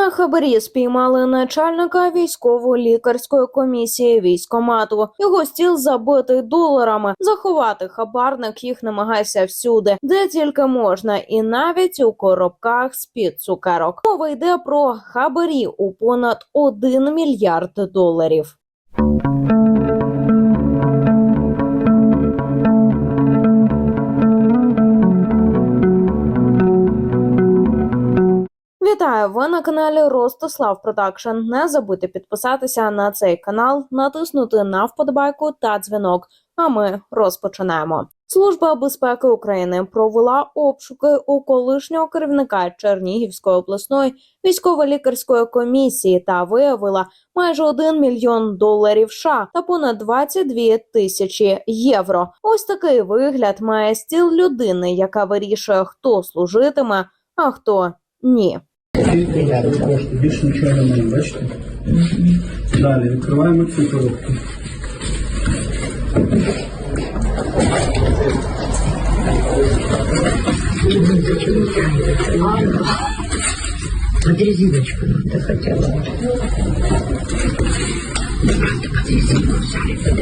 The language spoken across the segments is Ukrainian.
На хабарі спіймали начальника військово-лікарської комісії військомату. Його стіл забитий доларами. Заховати хабарник їх намагався всюди, де тільки можна, і навіть у коробках з під цукерок. Мова йде про хабарі у понад 1 мільярд доларів. Вітаю! Ви на каналі Ростислав Продакшн. Не забудьте підписатися на цей канал, натиснути на вподобайку та дзвінок. А ми розпочинаємо. Служба безпеки України провела обшуки у колишнього керівника Чернігівської обласної військово-лікарської комісії та виявила майже 1 мільйон доларів США та понад 22 тисячі євро. Ось такий вигляд має стіл людини, яка вирішує, хто служитиме, а хто ні. Скільки я кошти, більше нічого немає, бачите? Далі відкриваємо ці коробки. Под резиночку надо хотя бы. Резинку взяли, под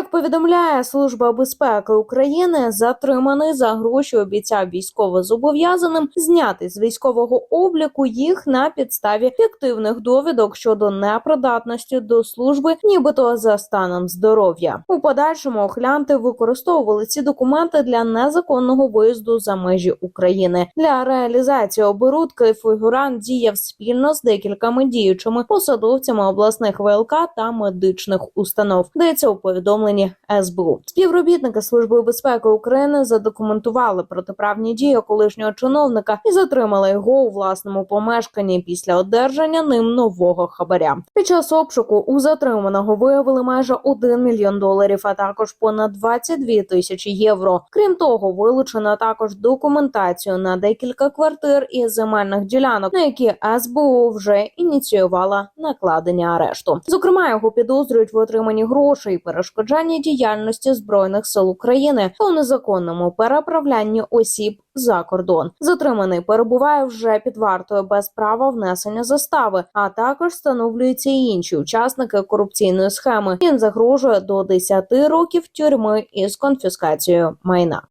как Повідомляє Служба безпеки України, затриманий за гроші обіцяв військовозобов'язаним зняти з військового обліку їх на підставі фіктивних довідок щодо непридатності до служби, нібито за станом здоров'я. У подальшому охлянти використовували ці документи для незаконного виїзду за межі України. Для реалізації оборудки фігурант діяв спільно з декількома діючими посадовцями обласних ВЛК та медичних установ. Йдеться у повідомленні СБУ. Співробітники Служби безпеки України задокументували протиправні дії колишнього чиновника і затримали його у власному помешканні після одержання ним нового хабаря. Під час обшуку у затриманого виявили майже 1 мільйон доларів, а також понад 22 тисячі євро. Крім того, вилучено також документацію на декілька квартир і земельних ділянок, на які СБУ вже ініціювала накладення арешту. Зокрема, його підозрюють в отриманні грошей, перешкоджанні діяльності збройних сил України та у незаконному переправлянні осіб за кордон. Затриманий перебуває вже під вартою без права внесення застави, а також встановлюються і інші учасники корупційної схеми. Він загрожує до 10 років тюрми із конфіскацією майна.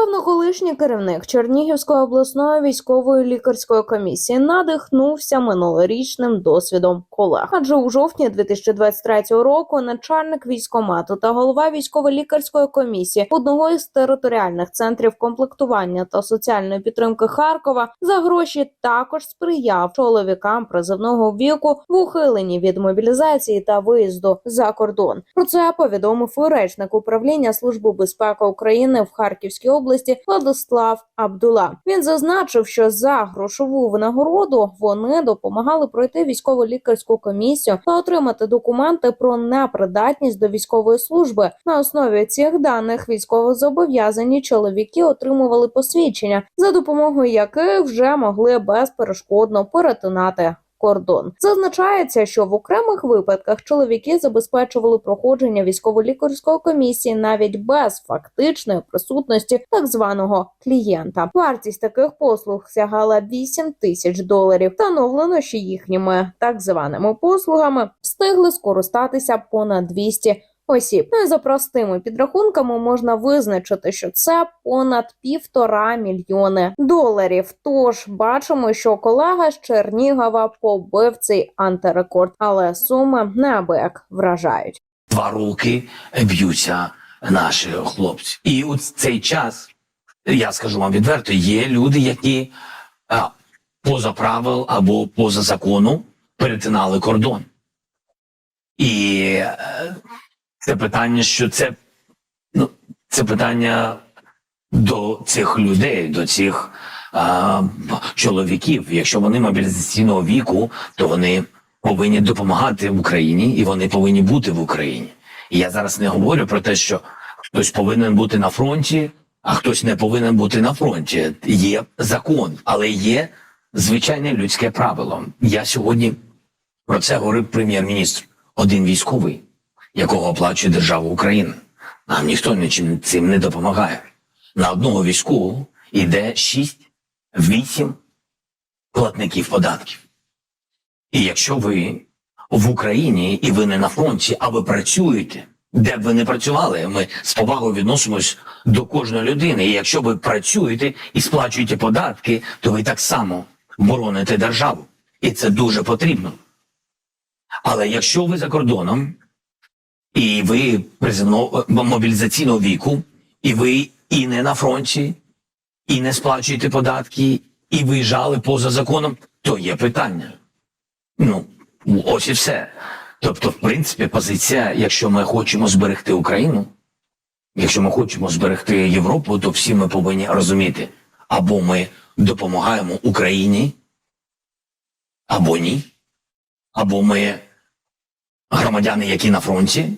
Напевно, колишній керівник Чернігівської обласної військової лікарської комісії надихнувся минулорічним досвідом колег. Адже у жовтні 2023 року начальник військомату та голова військово-лікарської комісії одного із територіальних центрів комплектування та соціальної підтримки Харкова за гроші також сприяв чоловікам призовного віку в ухиленні від мобілізації та виїзду за кордон. Про це повідомив речник управління Служби безпеки України в Харківській області Владислав Абдула. Він зазначив, що за грошову винагороду вони допомагали пройти військово-лікарську комісію та отримати документи про непридатність до військової служби. На основі цих даних військовозобов'язані чоловіки отримували посвідчення, за допомогою яких вже могли безперешкодно перетинати кордон. Зазначається, що в окремих випадках чоловіки забезпечували проходження військово-лікарської комісії навіть без фактичної присутності так званого клієнта. Вартість таких послуг сягала 8 тисяч доларів. Встановлено, що їхніми так званими послугами встигли скористатися понад 200 осіб. Ну за простими підрахунками можна визначити, що це понад півтора мільйони доларів. Тож бачимо, що колега з Чернігова побив цей антирекорд, але суми неабияк вражають. два роки б'ються наші хлопці. І у цей час, я скажу вам відверто, є люди, які а, поза правил або поза закону перетинали кордон. І е, це питання, що це, ну, це питання до цих людей, до цих а, чоловіків. Якщо вони мобілізаційного віку, то вони повинні допомагати Україні і вони повинні бути в Україні. І я зараз не говорю про те, що хтось повинен бути на фронті а хтось не повинен бути на фронті. Є закон, але є звичайне людське правило. Я сьогодні про це говорив прем'єр-міністр. Один військовий, якого оплачує держава України. Нам ніхто нічим цим не допомагає. На одного військового йде 6-8 платників податків. І якщо ви в Україні і ви не на фронті, а ви працюєте, де б ви не працювали, ми з повагою відносимось до кожної людини. І якщо ви працюєте і сплачуєте податки, то ви так само бороните державу. І це дуже потрібно. Але якщо ви за кордоном, і ви приземно мобілізаційного віку, і ви і не на фронті, і не сплачуєте податки, і виїжджали поза законом, то є питання. Ну, ось і все. Тобто, в принципі, позиція, якщо ми хочемо зберегти Україну, якщо ми хочемо зберегти Європу, то всі ми повинні розуміти, або ми допомагаємо Україні, або ні, або ми громадяни, які на фронті,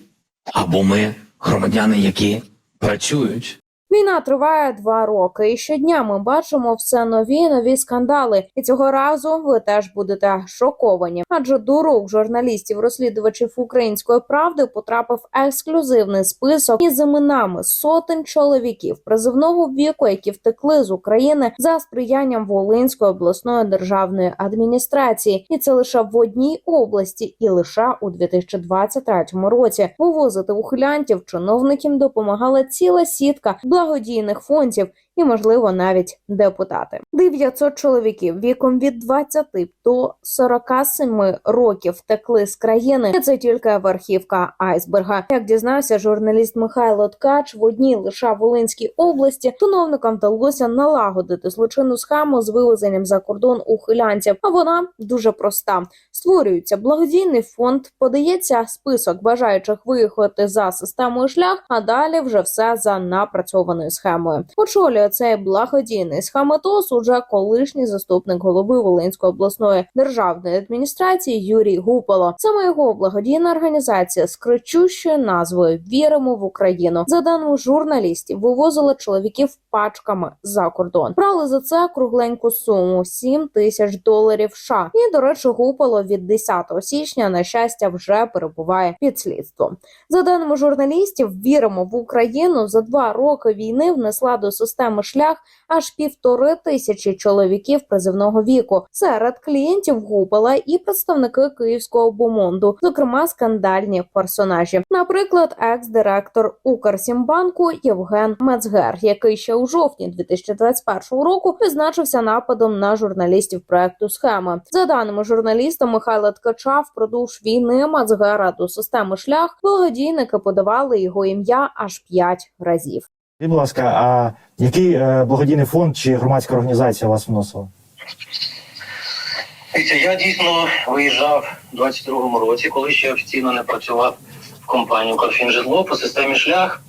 або ми громадяни, які працюють. Війна триває два роки, і щодня ми бачимо все нові і нові скандали. І цього разу ви теж будете шоковані. Адже до рук журналістів-розслідувачів української правди потрапив ексклюзивний список із іменами сотень чоловіків призивного віку, які втекли з України за сприянням Волинської обласної державної адміністрації, і це лише в одній області, і лише у 2023 році. Вивозити ухилянтів чиновникам допомагала ціла сітка благодійних фондів і, можливо, навіть депутати. 900 чоловіків віком від 20 до 47 років втекли з країни. Це тільки верхівка айсберга. Як дізнався журналіст Михайло Ткач, в одній лише Волинській області чиновникам вдалося налагодити злочинну схему з вивезенням за кордон ухилянців. А вона дуже проста: створюється благодійний фонд, подається список бажаючих виїхати за системою шлях, а далі вже все за напрацьованою схемою. Очолює цей благодійний схематоз уже колишній заступник голови Волинської обласної державної адміністрації Юрій Гупало. Саме його благодійна організація з кричущою назвою Віримо в Україну. За даними журналістів, вивозила чоловіків пачками за кордон. Брали за це кругленьку суму 7 тисяч доларів. США. І до речі, Гупало від 10 січня на щастя вже перебуває під слідством. За даними журналістів, віримо в Україну за два роки війни внесла до системи шлях аж півтори тисячі чоловіків призивного віку. Серед клієнтів Гупала і представники київського бомонду, зокрема скандальні персонажі. Наприклад, екс-директор Укрсімбанку Євген Мецгер, який ще у жовтні 2021 року відзначився нападом на журналістів проекту схеми. За даними журналіста Михайла Ткача, впродовж війни Мацгера до системи шлях благодійники подавали його ім'я аж п'ять разів. Скажіть, будь ласка, а який е, благодійний фонд чи громадська організація вас вносила? Я дійсно виїжджав у 22-му році, коли ще офіційно не працював в компанії «Укрфінжитло» по системі шлях.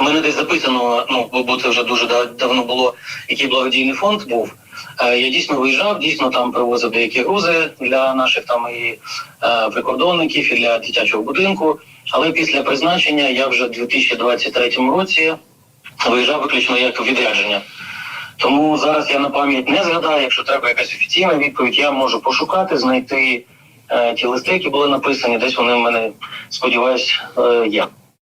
У мене десь записано, ну бо- бо це вже дуже давно було, який благодійний фонд був. Е, Я дійсно виїжджав, дійсно там привозив деякі грузи для наших там і е, прикордонників, і для дитячого будинку. Але після призначення я вже в 2023 році виїжджав виключно як відрядження. Тому зараз я на пам'ять не згадаю, якщо треба якась офіційна відповідь, я можу пошукати, знайти е, ті листи, які були написані. Десь вони в мене, сподіваюсь, е, є.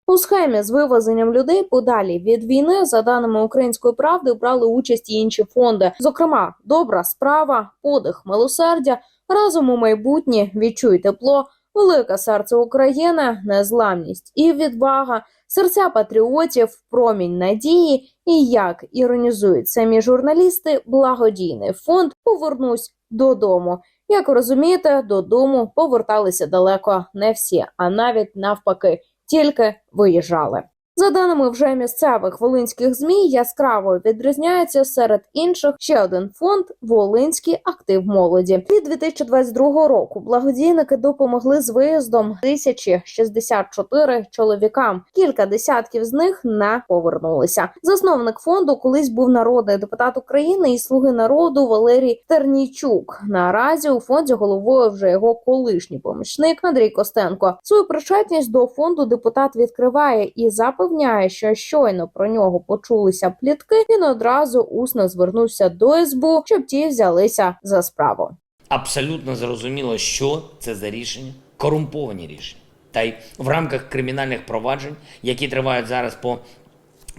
У схемі з вивезенням людей подалі від війни, за даними української правди, брали участь і інші фонди, зокрема, добра справа, подих милосердя, разом у майбутнє відчуй тепло, велике серце України, незламність і відвага, серця патріотів, промінь надії. І як іронізують самі журналісти, благодійний фонд повернусь додому. Як розумієте, додому поверталися далеко не всі, а навіть навпаки тільки виїжджали. За даними вже місцевих волинських змі, яскраво відрізняється серед інших ще один фонд Волинський актив молоді. Від 2022 року благодійники допомогли з виїздом 1064 чоловікам. Кілька десятків з них не повернулися. Засновник фонду колись був народний депутат України і слуги народу Валерій Тернійчук. Наразі у фонді головою вже його колишній помічник Андрій Костенко. Свою причетність до фонду депутат відкриває і запит запевняє, що щойно про нього почулися плітки. Він одразу усно звернувся до СБУ, щоб ті взялися за справу. абсолютно зрозуміло, що це за рішення, корумповані рішення. Та й в рамках кримінальних проваджень, які тривають зараз по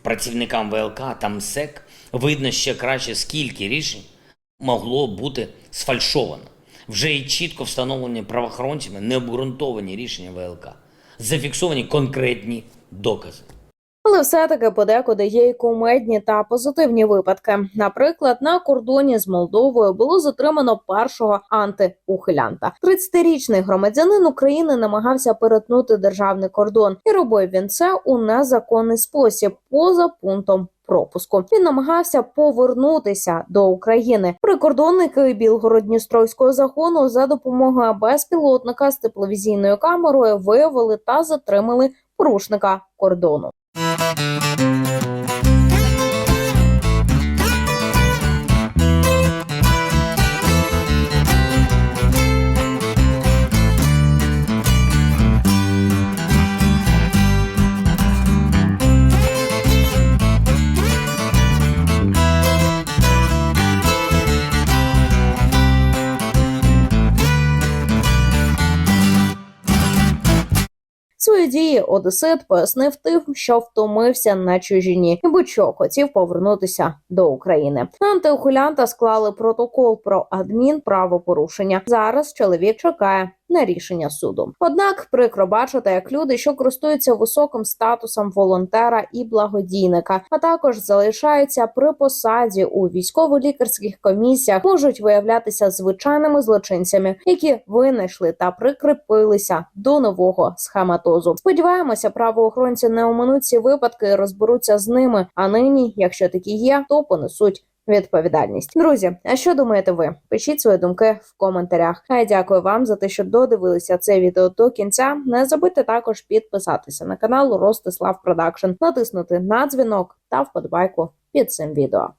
працівникам ВЛК та МСЕК, видно ще краще, скільки рішень могло бути сфальшовано. Вже і чітко встановлені правоохоронцями необґрунтовані рішення ВЛК, зафіксовані конкретні докази. Але все-таки подекуди є й кумедні та позитивні випадки. Наприклад, на кордоні з Молдовою було затримано першого антиухилянта. 30-річний громадянин України намагався перетнути державний кордон, і робив він це у незаконний спосіб, поза пунктом. Пропуску він намагався повернутися до України. Прикордонники Білгород-Дністровського загону за допомогою безпілотника з тепловізійною камерою виявили та затримали порушника кордону. Свої Одесит пояснив тим, що втомився на чужині і будь-що хотів повернутися до України. На антиухилянта склали протокол про адмінправопорушення. Зараз чоловік чекає на рішення суду. Однак прикро бачити, як люди, що користуються високим статусом волонтера і благодійника, а також залишаються при посаді у військово-лікарських комісіях, можуть виявлятися звичайними злочинцями, які винайшли та прикріпилися до нового схематозу. Сподіваємося, правоохоронці не оминуть ці випадки і розберуться з ними. А нині, якщо такі є, то понесуть. Відповідальність, друзі. А що думаєте ви? Пишіть свої думки в коментарях. А я дякую вам за те, що додивилися це відео до кінця. Не забудьте також підписатися на канал Ростислав Продакшн, натиснути на дзвінок та вподобайку під цим відео.